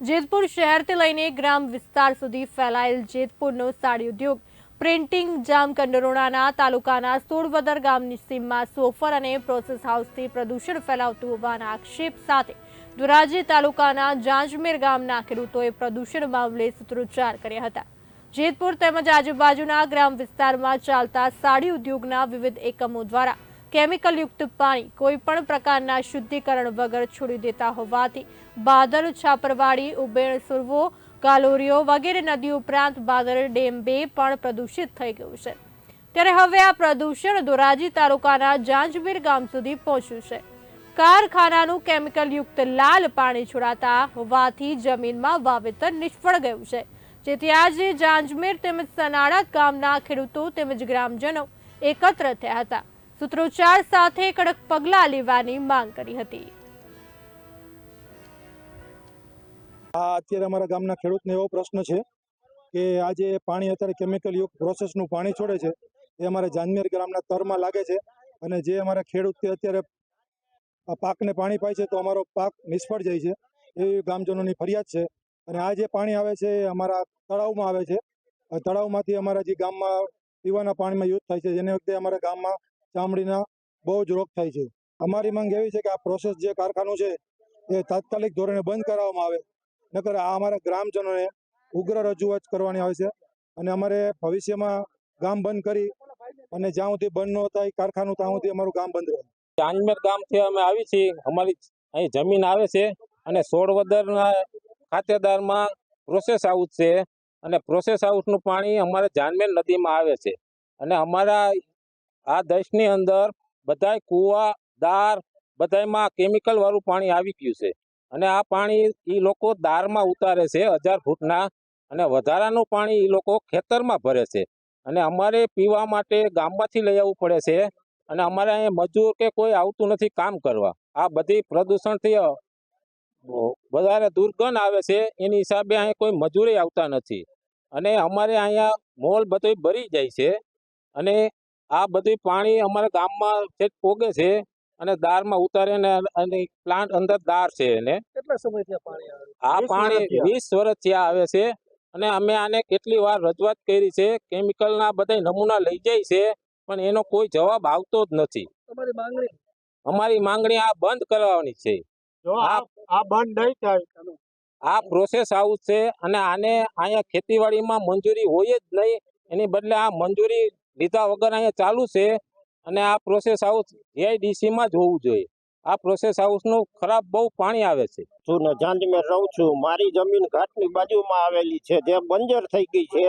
જેતપુર શહેરથી લઈને ગ્રામ વિસ્તાર સુધી ફેલાયેલ જેતપુરનો સાડી ઉદ્યોગ પ્રિન્ટિંગ જામકંડરોણાના તાલુકાના સોળવદર ગામની સીમમાં સોફર અને પ્રોસેસ હાઉસથી પ્રદૂષણ ફેલાવતું હોવાના આક્ષેપ સાથે ધોરાજી તાલુકાના જાંજમેર ગામના ખેડૂતોએ પ્રદૂષણ મામલે સૂત્રોચ્ચાર કર્યા હતા. જેતપુર તેમજ આજુબાજુના ગ્રામ વિસ્તારમાં ચાલતા સાડી ઉદ્યોગના વિવિધ એકમો દ્વારા કેમિકલયુક્ત પાણી કોઈ પણ પ્રકારના શુદ્ધિકરણ વગર છોડી દેતા હોવાથી બાદર, છાપરવાડી ઉબેણ સુરવો, કાલોરીઓ વગેરે નદી ઉપરાંત બાદર ડેમ બે પણ પ્રદૂષિત થઈ ગયું છે. ત્યારે હવે આ પ્રદૂષણ ધોરાજી તાલુકાના જાંજવીર ગામ સુધી પહોંચ્યું છે. કારખાનાનું કેમિકલયુક્ત લાલ પાણી છોડાતા હોવાથી જમીનમાં વાવેતર નિષ્ફળ ગયું છે. જેથી આજે જાંજમેર તેમજ સનાડા ગામના ખેડૂતો તેમજ ગ્રામજનો એકત્ર થયા હતા. સૂત્રોચ્ચાર સાથે કડક પગલાં લેવાની માંગ કરી હતી. આ અત્યારે અમારા ગામના ખેડૂતને એવો પ્રશ્ન છે કે આજે પાણી અત્યારે કેમિકલ યુક્ત પ્રોસેસનું પાણી છોડે છે, એ અમારા જાનમેર ગ્રામના તરમાં લાગે છે અને જે અમારા ખેડૂત અત્યારે પાકને પાણી પાય છે તો અમારો પાક નિષ્ફળ જાય છે, એવી ગામજનોની ફરિયાદ છે. અને આ જે પાણી આવે છે એ અમારા તળાવમાં આવે છે. તળાવમાંથી અમારા જે ગામમાં પીવાના પાણીમાં યુઝ થાય છે, જેને વખતે અમારા ગામમાં ચામડીના બહુ જ રોગ થાય છે. અમારી માંગ એવી છે કે આ પ્રોસેસ જે કારખાનું છે, એ તાત્કાલિક ધોરણે બંધ કરાવવામાં આવે. નકર આ અમારા ગ્રામજનોને ઉગ્ર રજૂઆત કરવાની આવે છે અને અમારે ભવિષ્યમાં ગામ બંધ કરી અને જ્યાં સુધી બંધ ન થાય કારખાનું, ત્યાં સુધી અમારું ગામ બંધ રહે. ચાંદમેર ગામથી અમે આવી છીએ, અમારી અહીં જમીન આવે છે અને સોળવદરના ખાતેદારમાં પ્રોસેસ હાઉસ છે અને પ્રોસેસ હાઉસનું પાણી અમારે જાનમેર નદીમાં આવે છે. અને અમારા આ દેશની અંદર બધાય કૂવા, દાર, બધાયમાં કેમિકલ વાળું પાણી આવી ગયું છે. અને આ પાણી એ લોકો દારમાં ઉતારે છે હજાર ફૂટના અને વધારાનું પાણી એ લોકો ખેતરમાં ભરે છે. અને અમારે પીવા માટે ગામમાંથી લઈ આવવું પડે છે અને અમારે અહીંયા મજૂર કે કોઈ આવતું નથી કામ કરવા. આ બધી પ્રદૂષણથી વધારે દુર્ગંધ આવે છે, એની હિસાબે અહીંયા કોઈ મજૂરે આવતા નથી. અને અમારે અહીંયા મોલ બધું ભરી જાય છે અને આ બધું પાણી અમારા ગામમાં છેક પોગે છે અને દારમાં ઉતારે ને અને પ્લાન્ટ અંદર દાર છે એને. કેટલા સમયથી આ પાણી આ વીસ પાણી વર્ષથી વીસ વર્ષથી આ આવે છે અને અમે આને કેટલી વાર રજૂઆત કરી છે કેમિકલના બધા નમૂના લઈ જાય છે પણ એનો કોઈ જવાબ આવતો જ નથી. તમારી માંગણી? અમારી માંગણી આ બંધ કરાવવાની છે. આ આ આ બંધ નહીં થાય આ પ્રોસેસ આવું છે અને આને અહીંયા ખેતીવાડીમાં મંજૂરી હોય જ નહીં. એની બદલે આ મંજૂરી લીધા વગર અહીંયા ચાલુ છે અને આ પ્રોસેસ હાઉસ જીઆઈડીસીમાં જ હોવું જોઈએ. આ પ્રોસેસ હાઉસનું ખરાબ બહુ પાણી આવે છે. છું ને રહું છું. મારી જમીન ઘાટની બાજુમાં આવેલી છે. જે બંજર થઈ ગઈ છે.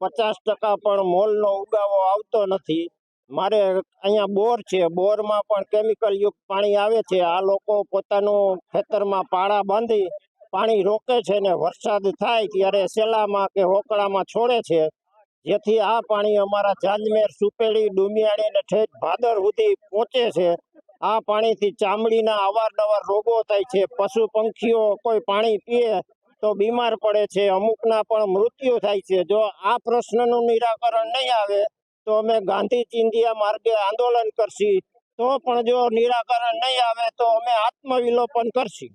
પચાસ ટકા પણ મોલનો ઉગાવો આવતો નથી. મારે અહીંયા બોર છે. બોરમાં પણ કેમિકલ યુક્ત પાણી આવે છે. આ લોકો પોતાનું ખેતરમાં પાળા બાંધી પાણી રોકે છે ને વરસાદ થાય ત્યારે સેલામાં કે હોકળામાં છોડે છે. જેથી આ પાણી અમારા જાંજમેર સુપેડી ડુમિયાળી અને ઠેઠ ભાદર સુધી પહોંચે છે. આ પાણીથી ચામડીના અવારનવાર રોગો થાય છે. પશુ પંખીઓ કોઈ પાણી પીએ તો બીમાર પડે છે. અમુકના પણ મૃત્યુ થાય છે. જો આ પ્રશ્નનું નિરાકરણ નહીં આવે તો અમે ગાંધી ચિંધિયા માર્ગે આંદોલન કરશી. તો પણ જો નિરાકરણ નહીં આવે તો અમે આત્મવિલોપન કરશી.